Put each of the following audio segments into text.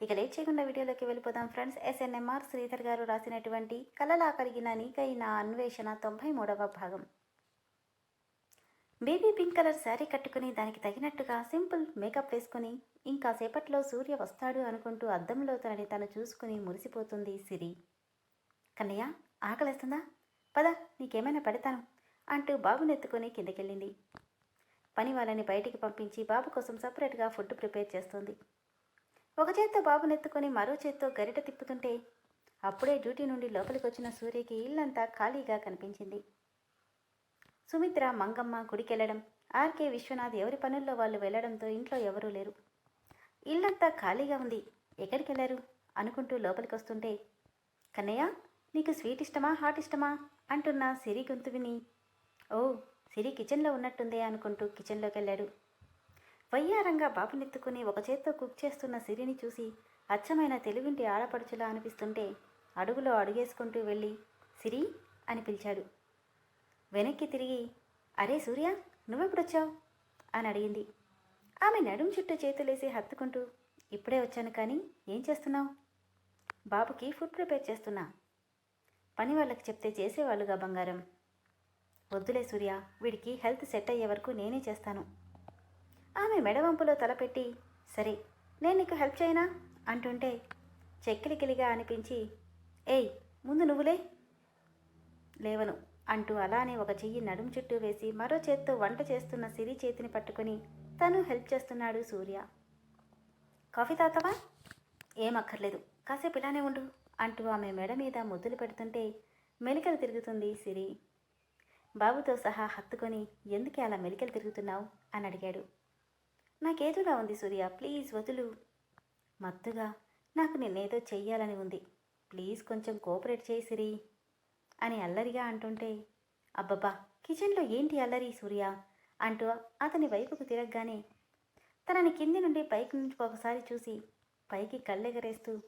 ఇక లేట్ చేయకుండా వీడియోలోకి వెళ్ళిపోదాం ఫ్రెండ్స్. ఎస్ఎన్ఎంఆర్ శ్రీధర్ గారు రాసినటువంటి కలలా కలిగిన నీకైన అన్వేషణ తొంభై మూడవ భాగం. బేబీ పింక్ కలర్ శారీ కట్టుకుని దానికి తగినట్టుగా సింపుల్ మేకప్ వేసుకుని ఇంకా సేపట్లో సూర్య వస్తాడు అనుకుంటూ అద్దంలో తనని తను చూసుకుని మురిసిపోతుంది సిరి. కన్నయ్య ఆకలిస్తుందా? పద నీకేమైనా పెడతాను అంటూ బాబునెత్తుకుని కిందకెళ్ళింది. పని వాళ్ళని బయటికి పంపించి బాబు కోసం సపరేట్గా ఫుడ్ ప్రిపేర్ చేస్తుంది. ఒక చేత్తో బాబునెత్తుకొని మరో చేత్తో గరిట తిప్పుతుంటే అప్పుడే డ్యూటీ నుండి లోపలికి వచ్చిన సూర్యకి ఇల్లంతా ఖాళీగా కనిపించింది. సుమిత్ర మంగమ్మ గుడికెళ్ళడం ఆర్కే విశ్వనాథ్ ఎవరి పనుల్లో వాళ్ళు వెళ్ళడంతో ఇంట్లో ఎవరూ లేరు. ఇల్లంతా ఖాళీగా ఉంది ఎక్కడికి వెళ్ళారు అనుకుంటూ లోపలికి వస్తుంటే కన్నయ్య నీకు స్వీట్ ఇష్టమా హాట్ ఇష్టమా? అంటున్న సిరి గొంతు విని ఓ సిరి కిచెన్లో ఉన్నట్టుందే అనుకుంటూ కిచెన్లోకి వెళ్ళాడు వయ్యారంగా బాబునెత్తుకుని ఒక చేత్తో కుక్ చేస్తున్న సిరిని చూసి అచ్చమైన తెలుగింటి ఆడపడుచులా అనిపిస్తుంటే అడుగులో అడుగేసుకుంటూ వెళ్ళి సిరి అని పిలిచాడు. వెనక్కి తిరిగి అరే సూర్య నువ్వెప్పుడొచ్చావు? అని అడిగింది. ఆమె నడుం చుట్టూ చేతులేసి హత్తుకుంటూ ఇప్పుడే వచ్చాను కానీ ఏం చేస్తున్నావు? బాబుకి ఫుడ్ ప్రిపేర్ చేస్తున్నా. పని వాళ్ళకి చెప్తే చేసేవాళ్ళుగా బంగారం. వద్దులే సూర్య వీడికి హెల్త్ సెట్ అయ్యే వరకు నేనే చేస్తాను. ఆమె మెడవంపులో తలపెట్టి సరే నేను నీకు హెల్ప్ చేయనా? అంటుంటే చెక్కిలికిలిగా అనిపించి ఏయ్ ముందు నువ్వులే. లేవను అంటూ అలానే ఒక చెయ్యి నడుం చుట్టూ వేసి మరో చేత్తో వంట చేస్తున్న సిరి చేతిని పట్టుకుని తను హెల్ప్ చేస్తున్నాడు సూర్య. కాఫీ తాతవా ఏమక్కర్లేదు కాసేపు ఇలానే ఉండు అంటూ ఆమె మెడ మీద ముద్దులు పెడుతుంటే మెలికలు తిరుగుతుంది సిరి. బాబుతో సహా హత్తుకొని ఎందుకే అలా మెలికలు తిరుగుతున్నావు? అని అడిగాడు. నాకేదోలా ఉంది సూర్య? ప్లీజ్ వదులు. మత్తుగా. నాకు నిన్నేదో చెయ్యాలని ఉంది. ప్లీజ్ కొంచెం కోఆపరేట్ చేయి సిరి అని అల్లరిగా అంటుంటే అబ్బబ్బా కిచెన్లో ఏంటి అల్లరి సూర్య? అంటూ అతని వైపుకు తిరగగానే తనని కింది నుండి పైకి నుంచి ఒకసారి చూసి పైకి కళ్ళెగరేస్తూ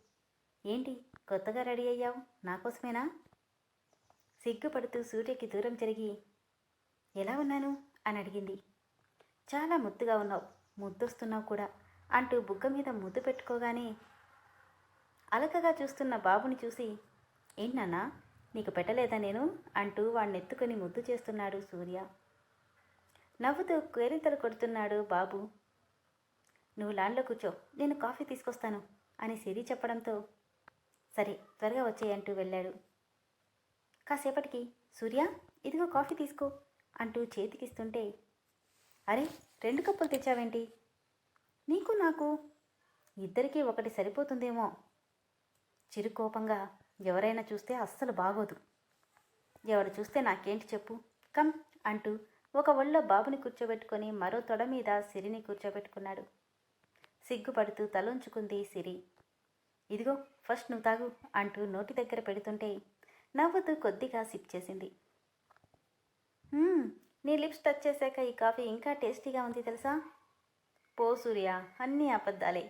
ఏంటి కొత్తగా రెడీ అయ్యావు? నాకోసమేనా సిగ్గుపడుతూ సూర్యకి దూరం జరిగి ఎలా ఉన్నాను? అని అడిగింది. చాలా ముత్తుగా ఉన్నావు. ముద్దొస్తున్నావు కూడా అంటూ బుగ్గ మీద ముద్దు పెట్టుకోగానే అలకగా చూస్తున్న బాబుని చూసి ఏంటన్నా నీకు పెట్టలేదా నేను? అంటూ వాడిని ఎత్తుకొని ముద్దు చేస్తున్నాడు సూర్య. నవ్వుతూ కేరింతలు కొడుతున్నాడు బాబు. నువ్వు లాన్లో కూర్చో నేను కాఫీ తీసుకొస్తాను అని సిరి చెప్పడంతో సరే త్వరగా వచ్చేయంటూ వెళ్ళాడు. కాసేపటికి సూర్య ఇదిగో కాఫీ తీసుకో అంటూ చేతికిస్తుంటే అరే రెండు కప్పులు తెచ్చావేంటి? నీకు నాకు? ఇద్దరికీ ఒకటి సరిపోతుందేమో. చిరుకోపంగా ఎవరైనా చూస్తే అస్సలు బాగోదు. ఎవడు చూస్తే నాకేంటి చెప్పు. కమ్ అంటూ ఒక ఒళ్ళో బాబుని కూర్చోబెట్టుకొని మరో తొడ మీద సిరిని కూర్చోబెట్టుకున్నాడు. సిగ్గుపడుతూ తలుంచుకుంది సిరి. ఇదిగో ఫస్ట్ నువ్వు తాగు అంటూ నోటి దగ్గర పెడుతుంటే నవ్వుతూ కొద్దిగా సిప్ చేసింది. నీ లిప్స్ టచ్ చేశాక ఈ కాఫీ ఇంకా టేస్టీగా ఉంది తెలుసా? పో సూర్య అన్నీ అబద్ధాలే.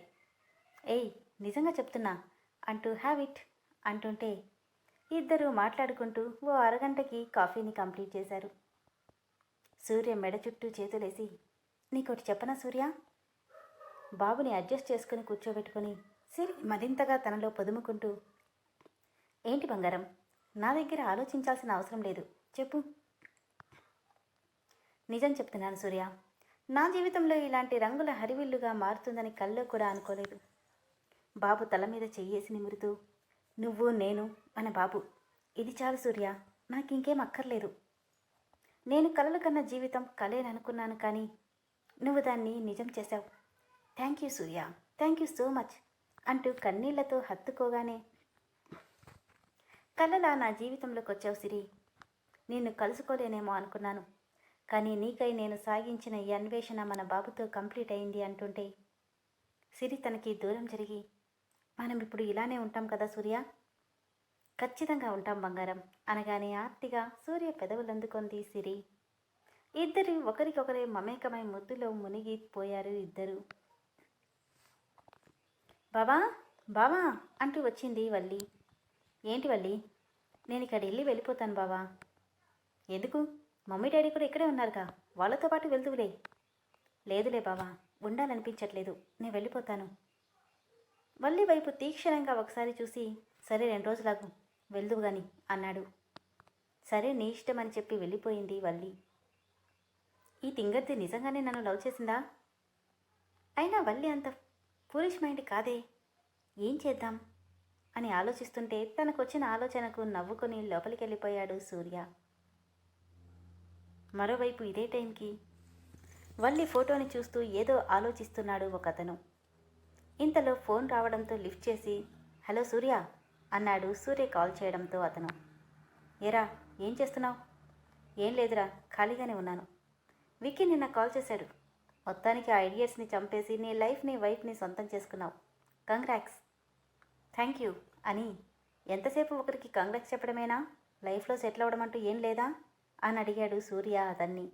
ఏయ్ నిజంగా చెప్తున్నా అంటూ హ్యావ్ ఇట్ అంటుంటే ఇద్దరు మాట్లాడుకుంటూ ఓ అరగంటకి కాఫీని కంప్లీట్ చేశారు. సూర్య మెడ చుట్టూ చేతులేసి నీకోటి చెప్పనా సూర్య? బాబుని అడ్జస్ట్ చేసుకుని కూర్చోబెట్టుకొని సిరి మరింతగా తనలో పొదుముకుంటూ ఏంటి బంగారం నా దగ్గర ఆలోచించాల్సిన అవసరం లేదు చెప్పు. నిజం చెప్తున్నాను సూర్య. నా జీవితంలో ఇలాంటి రంగుల హరివిల్లుగా మారుతుందని కల్లో కూడా అనుకోలేదు. బాబు తల మీద చెయ్యేసి నిమురుతూ నువ్వు నేను మన బాబు. ఇది చాలు సూర్య. నాకు ఇంకేం అక్కర్లేదు. నేను కలలు కన్న జీవితం కలేననుకున్నాను కానీ నువ్వు దాన్ని నిజం చేశావు. Thank you Surya. Thank you so much అంటూ కన్నీళ్ళతో హత్తుకోగానే కలలా నా జీవితంలోకి వచ్చావు సిరి. నిన్ను కలుసుకోలేనేమో అనుకున్నాను. కానీ నీకై నేను సాగించిన ఈ అన్వేషణ మన బాబుతో కంప్లీట్ అయింది అంటుంటే సిరి తనకి దూరం జరిగి మనం ఇప్పుడు ఇలానే ఉంటాం కదా సూర్య? ఖచ్చితంగా ఉంటాం బంగారం అనగానే ఆర్తిగా సూర్య పెదవులందుకొంది సిరి. ఇద్దరు ఒకరికొకరే మమేకమై ముద్దులో మునిగిపోయారు ఇద్దరు. బాబా బావా అంటూ వచ్చింది వల్లి. ఏంటి వల్లి? నేను ఇక్కడ వెళ్ళి వెళ్ళిపోతాను బావా. ఎందుకు? మమ్మీ డాడీ కూడా ఇక్కడే ఉన్నారుగా. వాళ్ళతో పాటు వెళ్తువులే లేదులే బావా ఉండాలనిపించట్లేదు. నేను వెళ్ళిపోతాను. వల్లి వైపు తీక్షణంగా ఒకసారి చూసి సరే రెండు రోజులకు వెళ్దువు గాని అన్నాడు. సరే నీ ఇష్టం అని చెప్పి వెళ్ళిపోయింది వల్లి. ఈ తింగర్ది నిజంగానే నన్ను లవ్ చేసిందా? అయినా వల్లి అంత పూరిష్ మైండ్ కాదే. ఏం చేద్దాం? అని ఆలోచిస్తుంటే తనకొచ్చిన ఆలోచనకు నవ్వుకొని లోపలికి వెళ్ళిపోయాడు సూర్య. మరోవైపు ఇదే టైంకి వల్లి ఫోటోని చూస్తూ ఏదో ఆలోచిస్తున్నాడు ఒకతను. ఇంతలో ఫోన్ రావడంతో లిఫ్ట్ చేసి హలో సూర్య అన్నాడు సూర్య కాల్ చేయడంతో అతను. ఏరా ఏం చేస్తున్నావు? ఏం లేదురా ఖాళీగానే ఉన్నాను. విక్కీ నిన్న కాల్ చేశాడు మొత్తానికి ఆ ఐడియట్స్ని చంపేసి నీ లైఫ్ని వైఫ్ని సొంతం చేసుకున్నావు. కంగ్రాక్స్ థ్యాంక్ యూ అని ఎంతసేపు ఒకరికి కంగ్రాక్స్ చెప్పడమేనా? లైఫ్లో సెటిల్ అవ్వడం అంటూ ఏం లేదా? అని అడిగాడు సూర్య అతన్ని.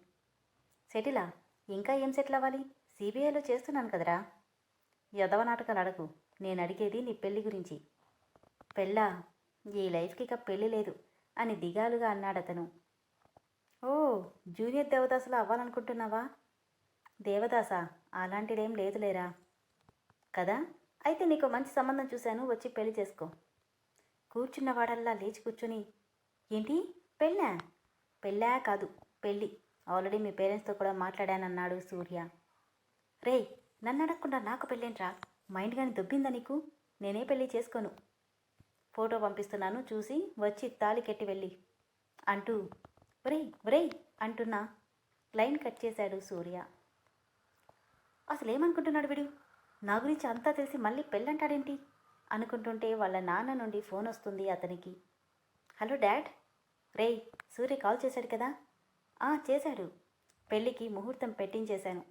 సెటిలా ఇంకా ఏం సెటిల్ అవ్వాలి? సిబిఐలో చేస్తున్నాను కదరా. యదవ నాటకాలు అడగు. నేను అడిగేది నీ పెళ్ళి గురించి. పెళ్ళా? ఈ లైఫ్కి ఇక పెళ్ళి లేదు అని దిగాలుగా అన్నాడు అతను. ఓ జూనియర్ దేవదాసులు అవ్వాలనుకుంటున్నావా? దేవదాస అలాంటిదేం లేదులేరా. కదా? అయితే నీకు మంచి సంబంధం చూశాను వచ్చి పెళ్ళి చేసుకో. కూర్చున్నవాడల్లా లేచి కూర్చుని ఏంటి? పెళ్ళా? పెళ్ళా కాదు పెళ్ళి. ఆల్రెడీ మీ పేరెంట్స్తో కూడా మాట్లాడానన్నాడు సూర్య. రేయ్ నన్ను అడగకుండా నాకు పెళ్ళేంట్రా? మైండ్ కానీ దొబ్బిందా నీకు? నేనే పెళ్ళి చేసుకోను. ఫోటో పంపిస్తున్నాను చూసి వచ్చి తాళి కెట్టి వెళ్ళి. అంటూ ఒరేయ్ ఒరేయ్ అంటున్నా. లైన్ కట్ చేశాడు సూర్య. అసలు ఏమనుకుంటున్నాడు వీడు? నా గురించి అంతా తెలిసి మళ్ళీ పెళ్ళంటాడేంటి? అనుకుంటుంటే వాళ్ళ నాన్న నుండి ఫోన్ వస్తుంది అతనికి. హలో డాడ్ రేయ్ సూర్య కాల్ చేశాడు కదా? ఆ చేశాడు. పెళ్ళికి ముహూర్తం పెట్టించేశాను.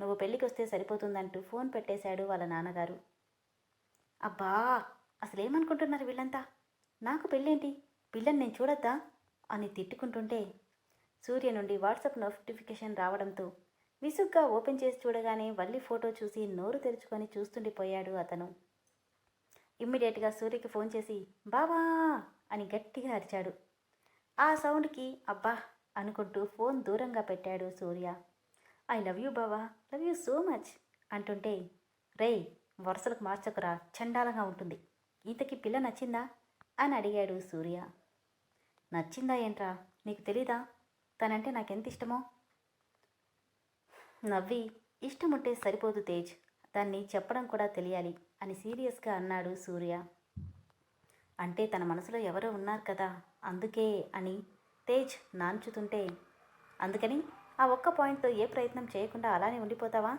నువ్వు పెళ్ళికి వస్తే సరిపోతుందంటూ ఫోన్ పెట్టేశాడు వాళ్ళ నాన్నగారు. అబ్బా అసలు ఏమనుకుంటున్నారు వీళ్ళంతా? నాకు పెళ్ళేంటి? పిల్లని నేను చూడొద్దా? అని తిట్టుకుంటుంటే సూర్య నుండి వాట్సాప్ నోటిఫికేషన్ రావడంతో విసుగ్గా ఓపెన్ చేసి చూడగానే వల్లి ఫోటో చూసి నోరు తెరుచుకొని చూస్తుండిపోయాడు అతను. ఇమ్మీడియట్గా సూర్యకి ఫోన్ చేసి బావా! అని గట్టిగా అరిచాడు. ఆ సౌండ్కి అబ్బా అనుకుంటూ ఫోన్ దూరంగా పెట్టాడు సూర్య. ఐ లవ్ యూ బావా లవ్ యూ సో మచ్ అంటుంటే రేయ్ వరుసలకు మార్చకురా చండాలంగా ఉంటుంది. ఇంతకి పిల్ల నచ్చిందా? అని అడిగాడు సూర్య. నచ్చిందా ఏంట్రా? నీకు తెలీదా? తనంటే నాకెంత ఇష్టమో? నవ్వి ఇష్టం ఉంటే సరిపోదు తేజ్ దాన్ని చెప్పడం కూడా తెలియాలి అని సీరియస్గా అన్నాడు సూర్య. అంటే తన మనసులో ఎవరో ఉన్నారు కదా అందుకే అని తేజ్ నాంచుతుంటే అందుకని ఆ ఒక్క పాయింట్తో ఏ ప్రయత్నం చేయకుండా అలానే ఉండిపోతావా?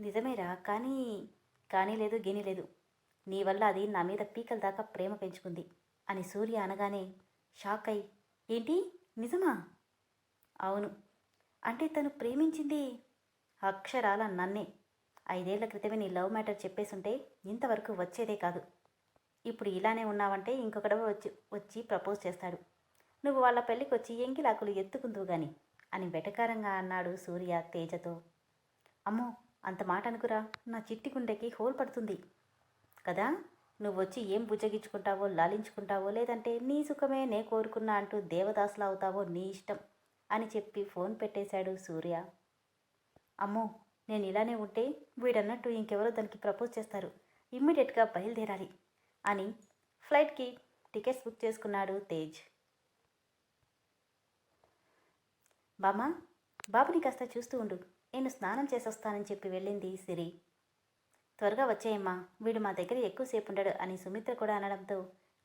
నిజమేరా కానీ కానీ లేదు గిని లేదు. నీ వల్ల అది నా మీద పీకల దాకా ప్రేమ పెంచుకుంది అని సూర్య అనగానే షాక్ అయి ఏంటి? నిజమా? అవును. అంటే తను ప్రేమించింది అక్షరాల నన్నే. ఐదేళ్ళ క్రితమే నీ లవ్ మ్యాటర్ చెప్పేసుంటే ఇంతవరకు వచ్చేదే కాదు. ఇప్పుడు ఇలానే ఉన్నావంటే ఇంకొకడ వచ్చి వచ్చి ప్రపోజ్ చేస్తాడు. నువ్వు వాళ్ళ పెళ్ళికి వచ్చి ఎంగిలాకులు ఎత్తుకుందువు గాని అని వెటకారంగా అన్నాడు సూర్య తేజతో. అమ్మో అంత మాట అనుకురా నా చిట్టి గుండెకి హోల్ పడుతుంది. కదా నువ్వు వచ్చి ఏం బుజ్జగించుకుంటావో లాలించుకుంటావో లేదంటే నీ సుఖమే నే కోరుకున్నా అంటూ దేవదాసులు అవుతావో నీ ఇష్టం అని చెప్పి ఫోన్ పెట్టేశాడు సూర్య. అమ్మో నేను ఇలానే ఉంటే వీడన్నట్టు ఇంకెవరో దానికి ప్రపోజ్ చేస్తారు. ఇమ్మీడియట్గా బయలుదేరాలి. అని ఫ్లైట్కి టికెట్స్ బుక్ చేసుకున్నాడు తేజ్. బామ్మ బాబుని కాస్త చూస్తూ ఉండు. నేను స్నానం చేసొస్తానని చెప్పి వెళ్ళింది సిరి. త్వరగా వచ్చేయమ్మా. వీడు మా దగ్గర ఎక్కువసేపు ఉండడు అని సుమిత్ర కూడా అనడంతో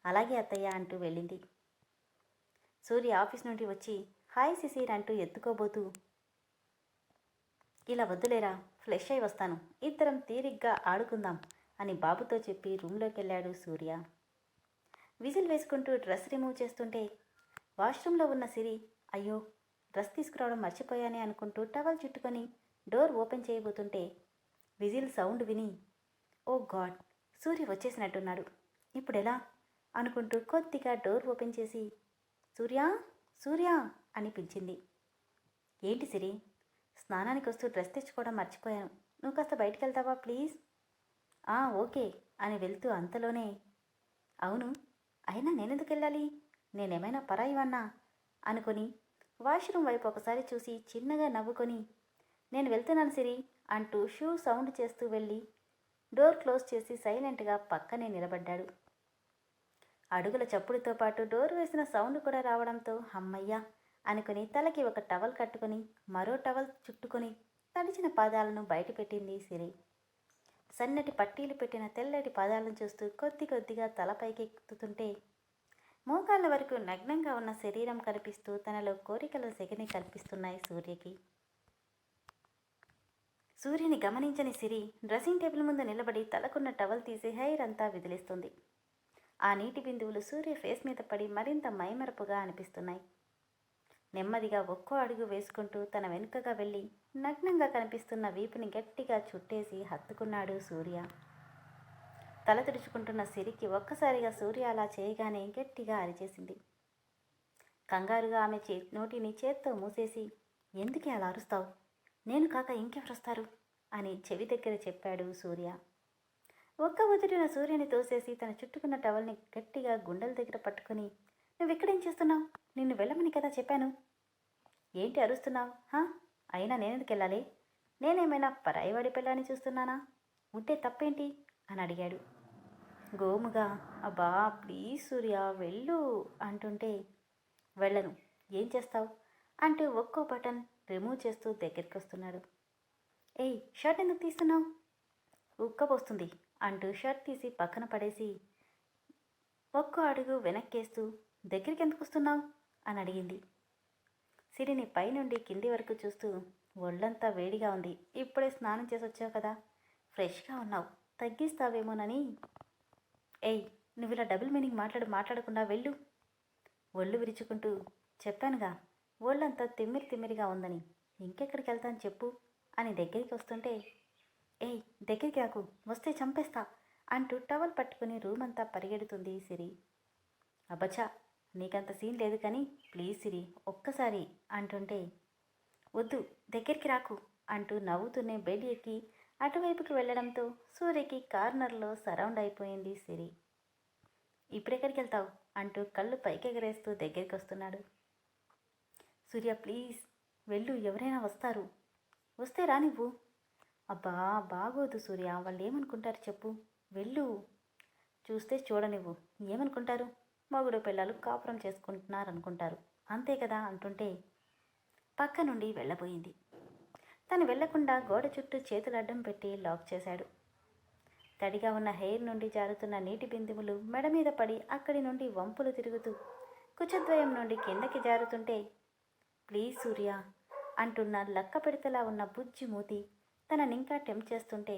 అలాగే అత్తయ్య అంటూ వెళ్ళింది. సూర్య ఆఫీస్ నుండి వచ్చి హాయ్ సిసిర్ అంటూ ఎత్తుకోబోతూ ఇలా వద్దులేరా ఫ్రెష్ అయి వస్తాను. ఇద్దరం తీరిగ్గా ఆడుకుందాం. అని బాబుతో చెప్పి రూమ్లోకి వెళ్ళాడు సూర్య. విజిల్ వేసుకుంటూ డ్రెస్ రిమూవ్ చేస్తుంటే వాష్రూమ్లో ఉన్న సిరి అయ్యో డ్రెస్ తీసుకురావడం మర్చిపోయానే అనుకుంటూ టవల్ చుట్టుకొని డోర్ ఓపెన్ చేయబోతుంటే విజిల్ సౌండ్ విని ఓ గాడ్ సూర్య వచ్చేసినట్టున్నాడు. ఇప్పుడు ఎలా అనుకుంటూ కొద్దిగా డోర్ ఓపెన్ చేసి సూర్య సూర్య అని పిలిచింది. ఏంటి సిరి? స్నానానికి వస్తూ డ్రెస్ తెచ్చుకోవడం మర్చిపోయాను. నువ్వు కాస్త బయటికి వెళ్తావా ప్లీజ్? ఆ ఓకే అని వెళ్తూ అంతలోనే అవును అయినా నేనెందుకు వెళ్ళాలి? నేనేమైనా పరాయివన్నా అనుకొని వాష్రూమ్ వైపు ఒకసారి చూసి చిన్నగా నవ్వుకొని నేను వెళ్తున్నాను సిరి అంటూ షూ సౌండ్ చేస్తూ వెళ్ళి డోర్ క్లోజ్ చేసి సైలెంట్గా పక్కనే నిలబడ్డాడు. అడుగుల చప్పుడుతో పాటు డోర్ వేసిన సౌండ్ కూడా రావడంతో హమ్మయ్య అనుకుని తలకి ఒక టవల్ కట్టుకొని మరో టవల్ చుట్టుకొని తడిచిన పాదాలను బయటపెట్టింది సిరి. సన్నటి పట్టీలు పెట్టిన తెల్లటి పాదాలను చూస్తూ కొద్ది కొద్దిగా తలపైకి ఎక్కుతుంటే మోకాళ్ళ వరకు నగ్నంగా ఉన్న శరీరం కనిపిస్తూ తనలో కోరికల సెగని కల్పిస్తున్నాయి సూర్యకి. సూర్యుని గమనించని సిరి డ్రెస్సింగ్ టేబుల్ ముందు నిలబడి తలకున్న టవల్ తీసి హెయిర్ అంతా విదిలిస్తుంది. ఆ నీటి బిందువులు సూర్య ఫేస్ మీద పడి మరింత మైమరపుగా అనిపిస్తున్నాయి. నెమ్మదిగా ఒక్కో అడుగు వేసుకుంటూ తన వెనుకగా వెళ్ళి నగ్నంగా కనిపిస్తున్న వీపుని గట్టిగా చుట్టేసి హత్తుకున్నాడు సూర్య. తల తుడుచుకుంటున్న సిరికి ఒక్కసారిగా సూర్య అలా చేయగానే గట్టిగా అరిచేసింది. కంగారుగా ఆమె చే నోటిని చేత్తో మూసేసి ఎందుకే అలా అరుస్తావు? నేను కాక ఇంకెవరొస్తారు అని చెవి దగ్గర చెప్పాడు సూర్య. ఒక్క ఉదిరిన సూర్యుని తోసేసి తన చుట్టుకున్న టవల్ని గట్టిగా గుండెల దగ్గర పట్టుకుని నువ్వు ఇక్కడేం చేస్తున్నావు? నిన్ను వెళ్ళమని కదా చెప్పాను. ఏంటి అరుస్తున్నావు? హా? అయినా నేనెందుకు వెళ్ళాలి నేనేమైనా పరాయివాడి పిల్లని చూస్తున్నానా? ఉంటే తప్పేంటి? అని అడిగాడు. గోముగా అబ్బా ప్లీజ్ సూర్య వెళ్ళు అంటుంటే వెళ్ళను. ఏం చేస్తావు? అంటూ ఒక్కో బటన్ రిమూవ్ చేస్తూ దగ్గరికి వస్తున్నాడు ఏయ్ షర్ట్ ఎందుకు తీస్తున్నావు? ఉక్కపోస్తుంది అంటూ షర్ట్ తీసి పక్కన పడేసి ఒక్కో అడుగు వెనక్కేస్తూ దగ్గరికి ఎందుకు వస్తున్నావు? అని అడిగింది. సిరిని పైనుండి కింది వరకు చూస్తూ ఒళ్ళంతా వేడిగా ఉంది. ఇప్పుడే స్నానం చేసి వచ్చావు కదా. ఫ్రెష్గా ఉన్నావు. తగ్గిస్తావేమోనని. ఏయ్ నువ్వు ఇలా డబుల్ మీనింగ్ మాట్లాడు మాట్లాడకుండా వెళ్ళు. ఒళ్ళు విరుచుకుంటూ చెప్పానుగా. ఒళ్ళంతా తిమ్మిరి తిమ్మిరిగా ఉందని. ఇంకెక్కడికి వెళ్తాను చెప్పు అని దగ్గరికి వస్తుంటే ఏయ్ దగ్గరికి రాకు వస్తే చంపేస్తా అంటూ టవల్ పట్టుకుని రూమ్ అంతా పరిగెడుతుంది సిరి. అబచా నీకంత సీన్ లేదు కానీ ప్లీజ్ సిరి ఒక్కసారి అంటుంటే వద్దు దగ్గరికి రాకు అంటూ నవ్వుతూనే బెడ్ ఎక్కి అటువైపుకి వెళ్ళడంతో సూర్యకి కార్నర్లో సరౌండ్ అయిపోయింది సిరి. ఇప్పుడెక్కడికి వెళ్తావు? అంటూ కళ్ళు పైకెగరేస్తూ దగ్గరికి వస్తున్నాడు. సూర్య ప్లీజ్ వెళ్ళు ఎవరైనా వస్తారు. వస్తే రా నువ్వు. అబ్బా బాగోదు సూర్య వాళ్ళు ఏమనుకుంటారు చెప్పు. వెళ్ళు. చూస్తే చూడనివ్వు. ఏమనుకుంటారు? మగుడు పిల్లలు కాపురం చేసుకుంటున్నారు అనుకుంటారు అంతే కదా అంటుంటే పక్క నుండి వెళ్ళబోయింది. తను వెళ్ళకుండా గోడ చుట్టూ చేతులు అడ్డం పెట్టి లాక్ చేశాడు. తడిగా ఉన్న హెయిర్ నుండి జారుతున్న నీటి బిందువులు మెడ మీద పడి అక్కడి నుండి వంపులు తిరుగుతూ కుచద్వయం నుండి కిందకి జారుతుంటే ప్లీజ్ సూర్య అంటున్న లక్క పెడతలా ఉన్న బుజ్జి మూతి తననింకా టెంప్ చేస్తుంటే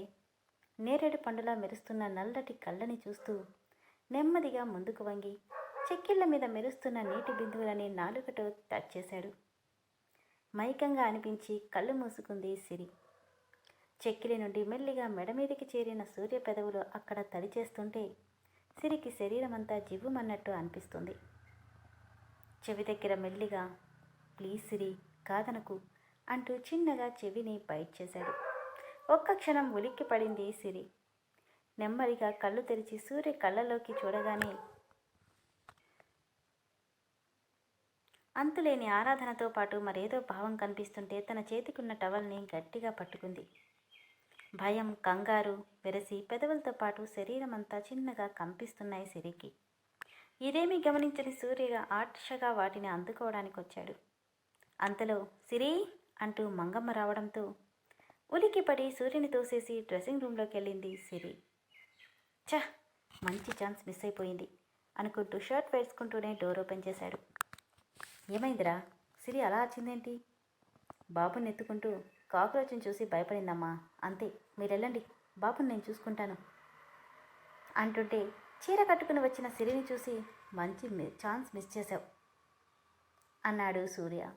నేరేడు పండులా మెరుస్తున్న నల్లటి కళ్ళని చూస్తూ నెమ్మదిగా ముందుకు వంగి చెక్కిళ్ళ మీద మెరుస్తున్న నీటి బిందువులని నాలుకటో టచ్ చేశాడు. మైకంగా అనిపించి కళ్ళు మూసుకుంది సిరి. చెక్కిలి నుండి మెల్లిగా మెడ మీదకి చేరిన సూర్య పెదవులు అక్కడ తడి చేస్తుంటే సిరికి శరీరమంతా జివ్వుమన్నట్టు అనిపిస్తుంది. చెవి దగ్గర మెల్లిగా ప్లీజ్ సిరి కాదనకు అంటూ చిన్నగా చెవిని బయట చేశాడు. ఒక్క క్షణం ఉలిక్కి పడింది సిరి. నెమ్మదిగా కళ్ళు తెరిచి సూర్య కళ్ళలోకి చూడగానే అంతులేని ఆరాధనతో పాటు మరేదో భావం కనిపిస్తుంటే తన చేతికున్న టవల్ని గట్టిగా పట్టుకుంది. భయం కంగారు వెరసి పెదవులతో పాటు శరీరం అంతా చిన్నగా కంపిస్తున్నాయి సిరికి. ఇదేమీ గమనించని సూర్యగా ఆర్షగా వాటిని అందుకోవడానికి వచ్చాడు. అంతలో సిరి అంటూ మంగమ్మ రావడంతో ఉలికిపడి సూర్యుని తోసేసి డ్రెస్సింగ్ రూమ్లోకి వెళ్ళింది సిరి. చ మంచి ఛాన్స్ మిస్ అయిపోయింది అనుకుంటూ షర్ట్ వేసుకుంటూనే డోర్ ఓపెన్ చేశాడు. ఏమైందిరా? సిరి అలా వచ్చిందేంటి బాబుని ఎత్తుకుంటూ కాక్రోచ్ని చూసి భయపడిందమ్మా. అంతే మీరు వెళ్ళండి బాబుని నేను చూసుకుంటాను. అంటుంటే చీర కట్టుకుని వచ్చిన సిరిని చూసి మంచి ఛాన్స్ మిస్ చేశావు అన్నాడు సూర్య.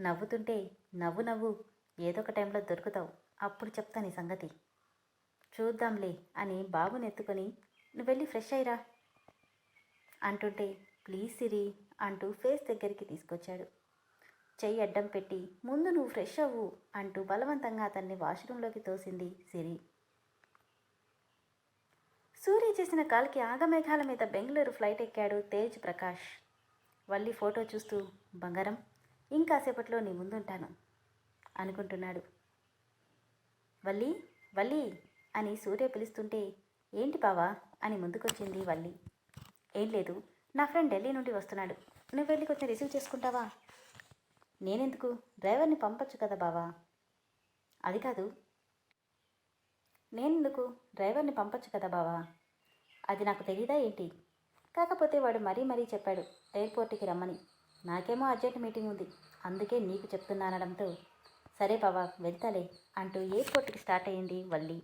నవ్వుతుంటే నవ్వు నవ్వు ఏదో ఒక టైంలో దొరుకుతావు. అప్పుడు చెప్తాను ఈ సంగతి. చూద్దాంలే అని బాబుని ఎత్తుకొని నువ్వు వెళ్ళి ఫ్రెష్ అయ్యిరా అంటుంటే ప్లీజ్ సిరి అంటూ ఫేస్ దగ్గరికి తీసుకొచ్చాడు. చెయ్యి అడ్డం పెట్టి ముందు నువ్వు ఫ్రెష్ అవ్వు అంటూ బలవంతంగా అతన్ని వాష్రూంలోకి తోసింది సిరి. సూర్య చేసిన కాల్కి ఆగమేఘాల మీద బెంగళూరు ఫ్లైట్ ఎక్కాడు తేజ్ ప్రకాష్. వల్లి ఫోటో చూస్తూ బంగారం ఇంకాసేపట్లో నీ ముందుంటాను అనుకుంటున్నాడు. వల్లి వల్లి అని సూర్య పిలుస్తుంటే ఏంటి బావా? అని ముందుకొచ్చింది వల్లి. ఏం లేదు నా ఫ్రెండ్ ఢిల్లీ నుండి వస్తున్నాడు. నువ్వు వెళ్ళి కొంచెం రిసీవ్ చేసుకుంటావా? నేనెందుకు? డ్రైవర్ని పంపొచ్చు కదా బావా. అది కాదు. నేనెందుకు? డ్రైవర్ని పంపొచ్చు కదా బావా. అది నాకు తెలీదా ఏంటి? కాకపోతే వాడు మరీ మరీ చెప్పాడు ఎయిర్పోర్ట్కి రమ్మని. నాకేమో అర్జెంట్ మీటింగ్ ఉంది. అందుకే నీకు చెప్తున్నానడంతో సరే బావా వెళ్తాలే అంటూ ఎయిర్పోర్ట్కి స్టార్ట్ అయ్యింది వల్లి.